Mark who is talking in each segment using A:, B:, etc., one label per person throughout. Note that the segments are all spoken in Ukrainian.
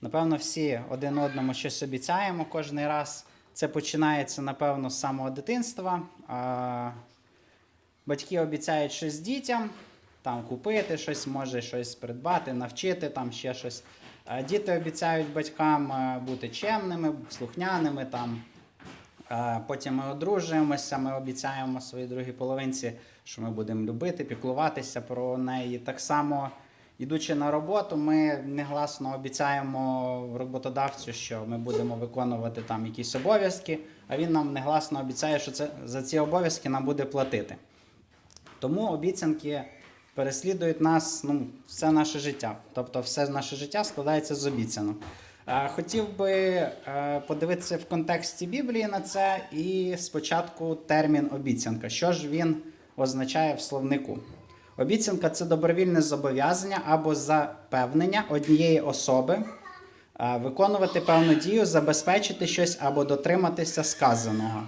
A: Напевно, всі один одному щось обіцяємо кожен раз. Це починається, напевно, з самого дитинства. Батьки обіцяють щось дітям, там купити щось, може щось придбати, навчити, там ще щось. Діти обіцяють батькам е, бути чемними, слухняними. Там. Потім ми одружуємося, ми обіцяємо своїй другій половинці, що ми будемо любити, піклуватися про неї. Так само, йдучи на роботу, ми негласно обіцяємо роботодавцю, що ми будемо виконувати там якісь обов'язки, а він нам негласно обіцяє, що це, за ці обов'язки нам буде платити. Тому обіцянки переслідують нас ну, все наше життя. Тобто, все наше життя складається з обіцянок. Е, Хотів би е, подивитися в контексті Біблії на це і спочатку термін обіцянка. Що ж він означає в словнику? Обіцянка це добровільне зобов'язання або запевнення однієї особи е, виконувати певну дію, забезпечити щось або дотриматися сказаного.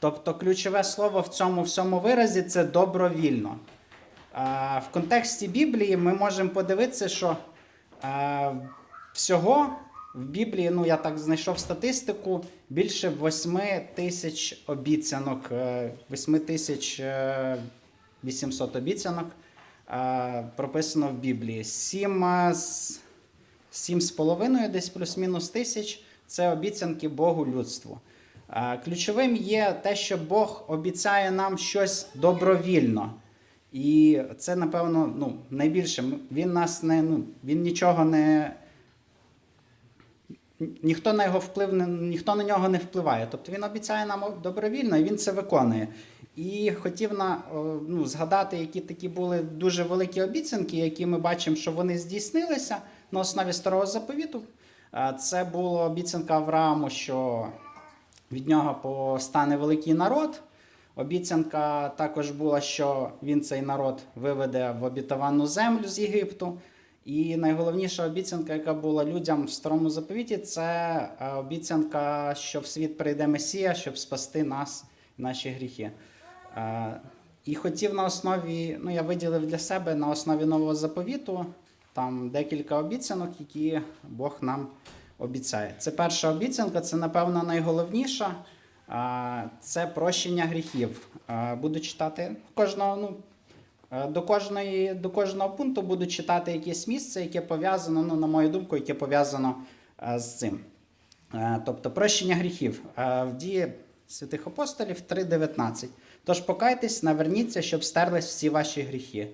A: Тобто ключове слово в цьому всьому виразі це добровільно. В контексті Біблії ми можемо подивитися, що всього в Біблії, ну я так знайшов статистику, більше 8 тисяч обіцянок, е, 8 тисяч е, 800 обіцянок е, прописано в Біблії. 7 е, з Сім з половиною, десь плюс-мінус тисяч це обіцянки Богу людству. А, Ключовим є те, що Бог обіцяє нам щось добровільно. І це, напевно, ну, найбільше. Він нас не, ну, він нічого не. Ніхто на його вплив ніхто на нього не впливає. Тобто він обіцяє нам добровільно і він це виконує. І хотів на, ну, згадати, які такі були дуже великі обіцянки, які ми бачимо, що вони здійснилися на основі старого заповіту. Це була обіцянка Аврааму, що від нього постане великий народ. Обіцянка також була, що він цей народ виведе в обітовану землю з Єгипту. І найголовніша обіцянка, яка була людям в старому заповіті, це е, обіцянка, що в світ прийде Месія, щоб спасти нас, наші гріхи. Е, І хотів на основі, ну я виділив для себе на основі нового заповіту там декілька обіцянок, які Бог нам обіцяє. Це перша обіцянка, це, напевно, найголовніша. Це прощення гріхів. Буду читати кожного, ну, е, до, кожної, до кожного пункту буду читати якесь місце, яке пов'язано, ну, на мою думку, яке пов'язано е, з цим. Е, Тобто прощення гріхів Е, в дії святих апостолів 3.19. Тож покайтесь, наверніться, щоб стерлись всі ваші гріхи.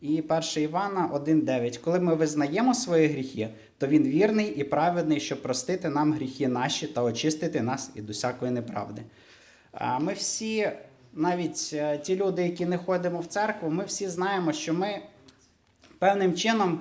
A: І 1 Івана 1.9. Коли ми визнаємо свої гріхи, то він вірний і праведний, щоб простити нам гріхи наші та очистити нас від усякої неправди. Ми всі, навіть е, ті люди, які не ходимо в церкву, ми всі знаємо, що ми певним чином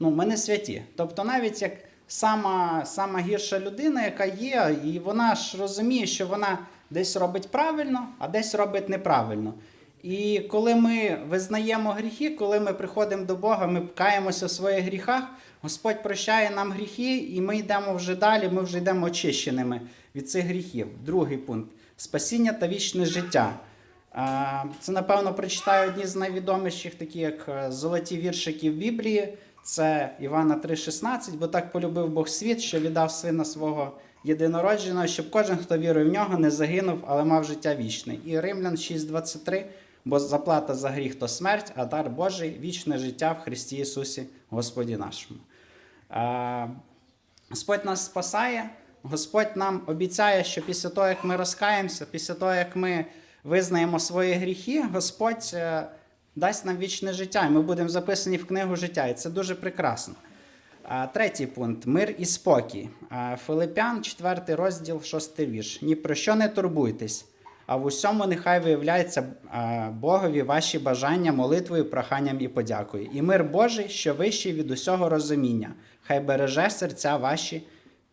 A: ну, ми не святі. Тобто, навіть як сама, сама гірша людина, яка є, і вона ж розуміє, що вона десь робить правильно, а десь робить неправильно. І коли ми визнаємо гріхи, коли ми приходимо до Бога, ми каємося в своїх гріхах, Господь прощає нам гріхи, і ми йдемо вже далі, ми вже йдемо очищеними від цих гріхів. Другий пункт спасіння та вічне життя. Це, напевно, прочитаю одні з найвідоміших, такі як е, золоті віршики в Біблії. Це Івана 3,16, бо так полюбив Бог світ, що віддав сина свого єдинородженого, щоб кожен, хто вірує в нього, не загинув, але мав життя вічне. І Римлян 6,23, бо заплата за гріх то смерть, а дар Божий вічне життя в Христі Ісусі, Господі нашому. Господь нас спасає, Господь нам обіцяє, що після того, як ми розкаємося, після того, як ми визнаємо свої гріхи, Господь е, дасть нам вічне життя, і ми будемо записані в книгу життя. І це дуже прекрасно. Третій пункт мир і спокій. Филипян, 4 розділ, 6 вірш. Ні про що не турбуйтесь, а в усьому нехай виявляється Богові ваші бажання молитвою, проханням і подякою. І мир Божий, що вищий від усього розуміння, хай береже серця ваші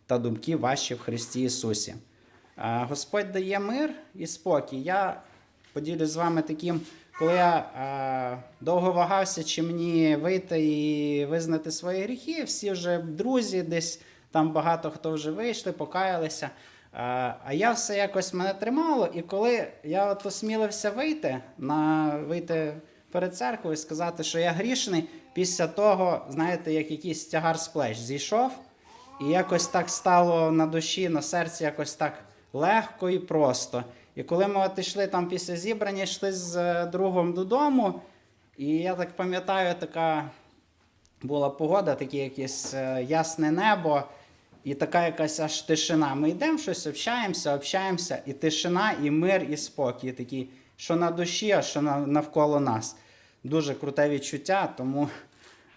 A: та думки ваші в Христі Ісусі. Господь дає мир і спокій. Я поділюсь з вами таким, коли я е, довго вагався, чи мені вийти і визнати свої гріхи, всі вже друзі, десь там багато хто вже вийшли, покаялися. Е, а я все якось мене тримало, і коли я от осмілився вийти, на, вийти перед церквою і сказати, що я грішний, після того, знаєте, як якийсь тягар з плеч зійшов, І якось так стало на душі, на серці якось так легко і просто. І коли ми от йшли там після зібрання, йшли з е, другом додому, і я так пам'ятаю, така була погода, таке якесь е, ясне небо, і така якась аж тишина. Ми йдемо щось, общаємося, общаємося, і тишина, і мир, і спокій. Такий, що на душі, а що навколо нас. Дуже круте відчуття. Тому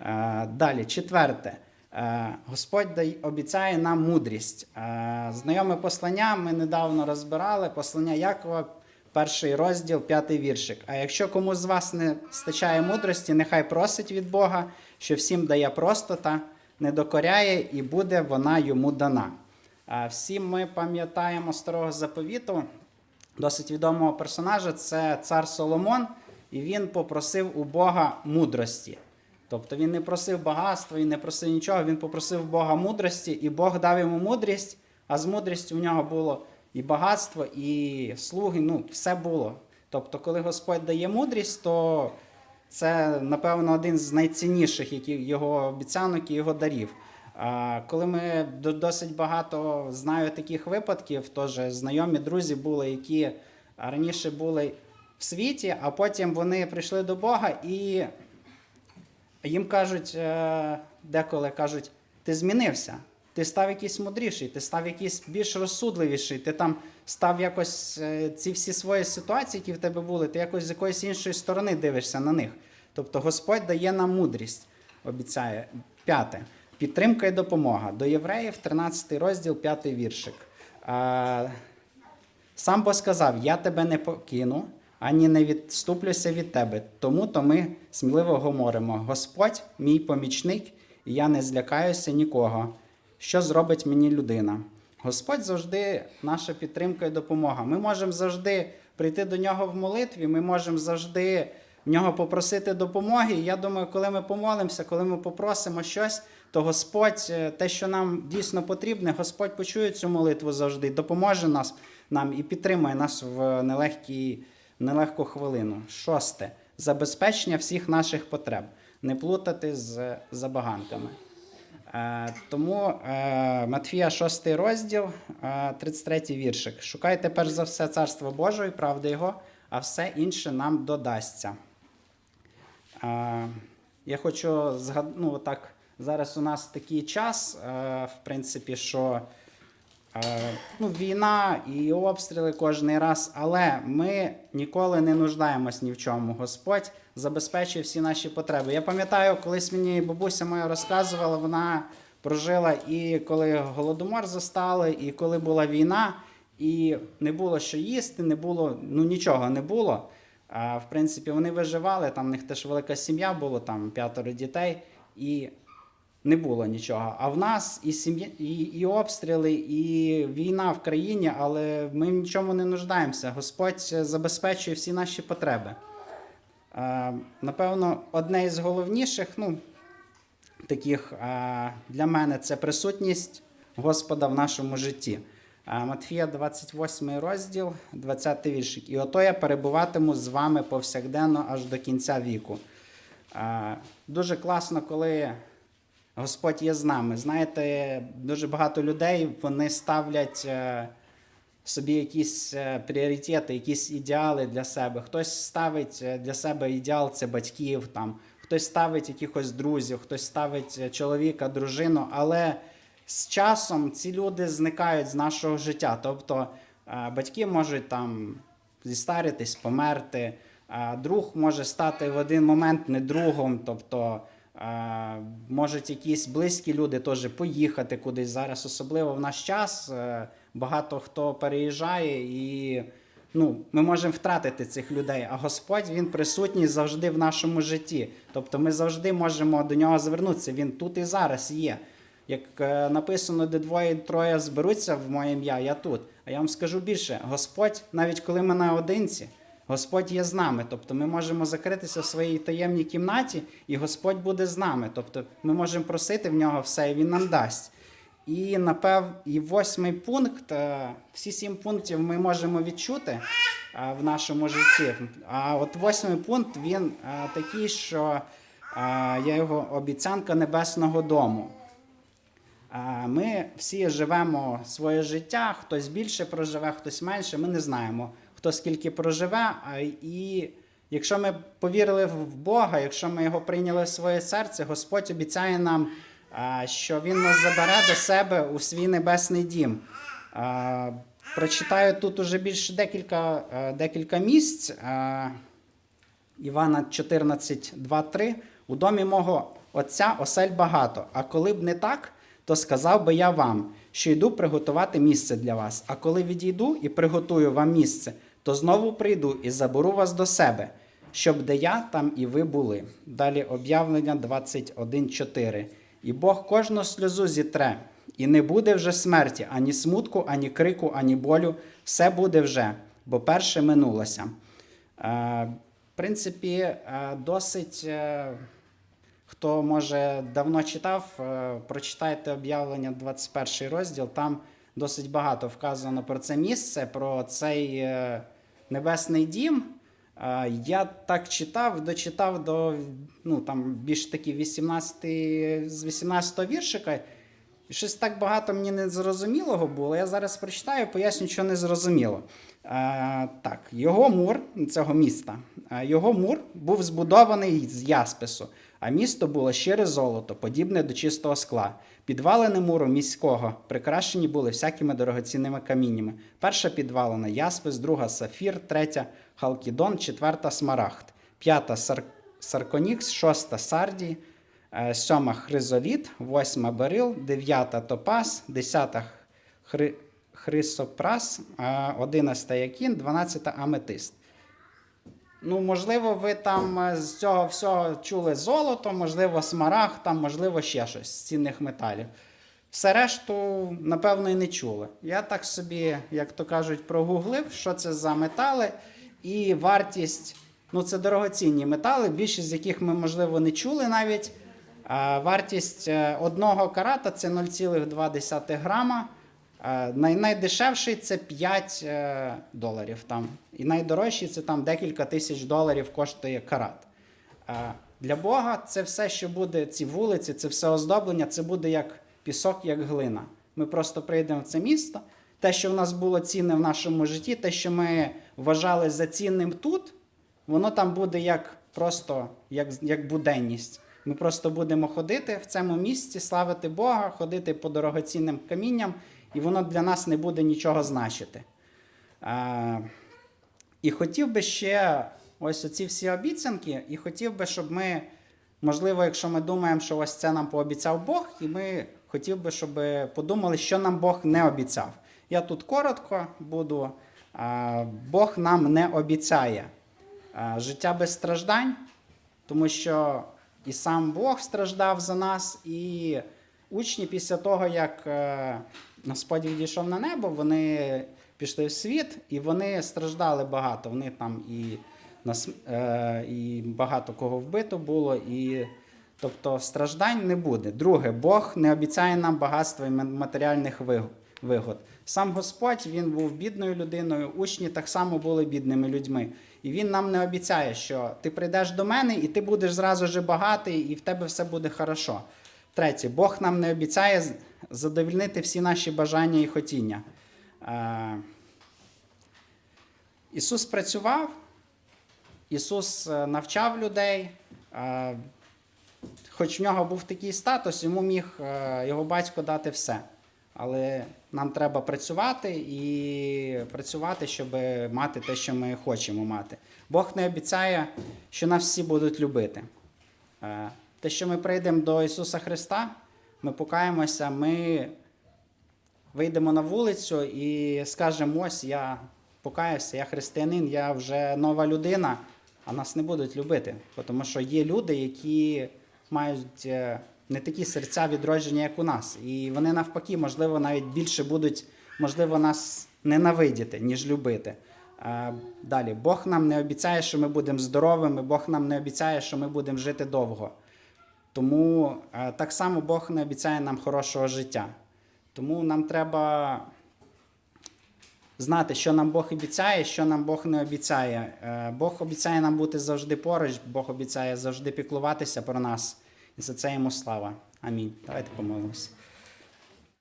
A: е, далі, четверте. Е, Господь обіцяє нам мудрість. Е, знайоме послання ми недавно розбирали. Послання Якова, перший розділ, п'ятий віршик. А якщо комусь з вас не стачає мудрості, нехай просить від Бога, що всім дає просто та не докоряє, і буде вона йому дана. Е, всі ми пам'ятаємо старого заповіту досить відомого персонажа це цар Соломон, і він попросив у Бога мудрості. Тобто він не просив багатства і не просив нічого, він попросив Бога мудрості, і Бог дав йому мудрість, а з мудрістю у нього було і багатство, і слуги, ну, все було. Тобто, коли Господь дає мудрість, то це, напевно, один з найцінніших які, його обіцянок і його дарів. А коли ми досить багато знаю таких випадків, теж знайомі друзі були, які раніше були в світі, а потім вони прийшли до Бога і їм кажуть, е, деколи кажуть, ти змінився, ти став якийсь мудріший, ти став якийсь більш розсудливіший, ти там став якось е, ці всі свої ситуації, які в тебе були, ти якось з якоїсь іншої сторони дивишся на них. Тобто Господь дає нам мудрість, обіцяє. П'яте. Підтримка і допомога. До євреїв, 13 розділ, 5 віршик. Е, Сам Бог сказав: Я тебе не покину, ані не відступлюся від тебе. Тому то ми сміливо говоримо: Господь, мій помічник, і я не злякаюся нікого. Що зробить мені людина? Господь завжди наша підтримка і допомога. Ми можемо завжди прийти до нього в молитві, ми можемо завжди в нього попросити допомоги. І я думаю, коли ми помолимося, коли ми попросимо щось, то Господь, е, те, що нам дійсно потрібне, Господь почує цю молитву завжди, допоможе нас нам і підтримує нас в нелегкій, нелегку хвилину. Шосте. Забезпечення всіх наших потреб. Не плутати з забаганками. Е, Тому е, Матфія 6 розділ, е, 33 віршик. Шукайте перш за все царство Божої, правди Його, а все інше нам додасться. Е, Я хочу згадати, ну, так, зараз у нас такий час, е, в принципі, що е, ну, війна і обстріли кожен раз, але ми ніколи не нуждаємось ні в чому. Господь забезпечує всі наші потреби. Я пам'ятаю, колись мені бабуся моя розказувала, вона прожила і коли голодомор застали, і коли була війна, і не було що їсти, не було, ну нічого не було. А, в принципі, вони виживали, там в них теж велика сім'я було, там п'ятеро дітей, і не було нічого. А в нас і сім'я, і, і обстріли, і війна в країні, але ми нічому не нуждаємося. Господь забезпечує всі наші потреби. Е, напевно, одне із головніших, ну, таких е, для мене це присутність Господа в нашому житті. Матфія 28 розділ, 20 віршик. І ото я перебуватиму з вами повсякденно аж до кінця віку. Дуже класно, коли Господь є з нами. Знаєте, дуже багато людей вони ставлять е, собі якісь е, пріоритети, якісь ідеали для себе. Хтось ставить е, для себе ідеал це батьків, там, хтось ставить якихось друзів, хтось ставить чоловіка, дружину, але з часом ці люди зникають з нашого життя. Тобто батьки можуть там зістаритись, померти. а Друг може стати в один момент не другом, тобто можуть якісь близькі люди теж поїхати кудись зараз, особливо в наш час. е, Багато хто переїжджає і ну, ми можемо втратити цих людей. А Господь він присутній завжди в нашому житті. Тобто ми завжди можемо до нього звернутися. Він тут і зараз є. Як е, написано, де двоє троє зберуться в моє ім'я, я тут. А я вам скажу більше: Господь, навіть коли ми наодинці, Господь є з нами. Тобто ми можемо закритися в своїй таємній кімнаті, і Господь буде з нами. Тобто ми можемо просити в нього все, і Він нам дасть. І напев, і восьмий пункт. е, Всі сім пунктів ми можемо відчути е, в нашому житті. А от восьмий пункт він е, такий, що я його обіцянка небесного дому. Ми всі живемо своє життя, хтось більше проживе, хтось менше. Ми не знаємо, хто скільки проживе. І якщо ми повірили в Бога, якщо ми його прийняли в своє серце, Господь обіцяє нам, що Він нас забере до себе у свій небесний дім. Прочитаю тут уже більше декілька, декілька місць. Івана 14, 2, 3. У домі мого отця осель багато, а коли б не так, то сказав би я вам, що йду приготувати місце для вас. А коли відійду і приготую вам місце, то знову прийду і заберу вас до себе, щоб де я, там і ви були. Далі об'явлення 21.4. І Бог кожну сльозу зітре, і не буде вже смерті, ані смутку, ані крику, ані болю. Все буде вже, бо перше минулося. Е, В принципі, е, досить. е, Хто може давно читав, е, прочитайте об'явлення 21 розділ. Там досить багато вказано про це місце, про цей е, небесний дім. Я так читав, дочитав до ну, там, більш таки 18, з 18 віршика. Щось так багато мені не зрозумілого було. Я зараз прочитаю, поясню, що не зрозуміло. Так, його мур цього міста, його мур був збудований з яспису, а місто було щире золото, подібне до чистого скла. Підвалини муру міського прикрашені були всякими дорогоцінними каміннями. Перша підвалина яспис, друга сафір, третя халкідон, четверта смарагд, п'ята сар... сарконікс, шоста сардій, е, сьома хризоліт, восьма берил, дев'ята топаз, десята хри... хрисопрас, е, одинадцята якін, дванадцята аметист. Ну, можливо, ви там е, з цього всього чули золото, можливо, смарагд, там, можливо, ще щось з цінних металів. Все решту, напевно, і не чули. Я так собі, як то кажуть, прогуглив, що це за метали, і вартість, ну, це дорогоцінні метали, більшість з яких ми, можливо, не чули навіть. Вартість е, одного карата це 0,2 грама. Е, Най, найдешевший це 5 е, доларів там. І найдорожчий це там декілька тисяч доларів коштує карат. Е, Для Бога це все, що буде, ці вулиці, це все оздоблення, це буде як пісок, як глина. Ми просто прийдемо в це місто. Те, що в нас було цінне в нашому житті, те, що ми вважали за цінним тут, воно там буде як просто як, як буденність. Ми просто будемо ходити в цьому місці, славити Бога, ходити по дорогоцінним камінням, і воно для нас не буде нічого значити. А, і хотів би ще ось оці всі обіцянки, і хотів би, щоб ми, можливо, якщо ми думаємо, що ось це нам пообіцяв Бог, і ми хотів би, щоб подумали, що нам Бог не обіцяв. Я тут коротко буду. Бог нам не обіцяє життя без страждань, тому що і сам Бог страждав за нас, і учні після того, як Господь відійшов на небо, вони пішли в світ, і вони страждали багато. Вони там і, е, і багато кого вбито було. І, тобто страждань не буде. Друге, Бог не обіцяє нам багатства і матеріальних вигод. Сам Господь він був бідною людиною, учні так само були бідними людьми. І він нам не обіцяє, що ти прийдеш до мене і ти будеш зразу же багатий, і в тебе все буде хорошо. Третє, Бог нам не обіцяє з- задовольнити всі наші бажання і хотіння. Е, Ісус працював, Ісус е, навчав людей. е, Хоч в нього був такий статус, йому міг його батько дати все. Але нам треба працювати і працювати, щоб мати те, що ми хочемо мати. Бог не обіцяє, що нас всі будуть любити. Те, що ми прийдемо до Ісуса Христа, ми покаємося, ми вийдемо на вулицю і скажемо: ось я покаявся, я християнин, я вже нова людина, а нас не будуть любити. Тому що є люди, які мають е, не такі серця відродження, як у нас. І вони навпаки, можливо, навіть більше будуть, можливо, нас ненавидіти, ніж любити. Е, Далі, Бог нам не обіцяє, що ми будемо здоровими, Бог нам не обіцяє, що ми будемо жити довго. Тому е, так само Бог не обіцяє нам хорошого життя. Тому нам треба знати, що нам Бог обіцяє, що нам Бог не обіцяє. Е, Бог обіцяє нам бути завжди поруч, Бог обіцяє завжди піклуватися про нас. І за це йому слава. Амінь. Давайте помолимося.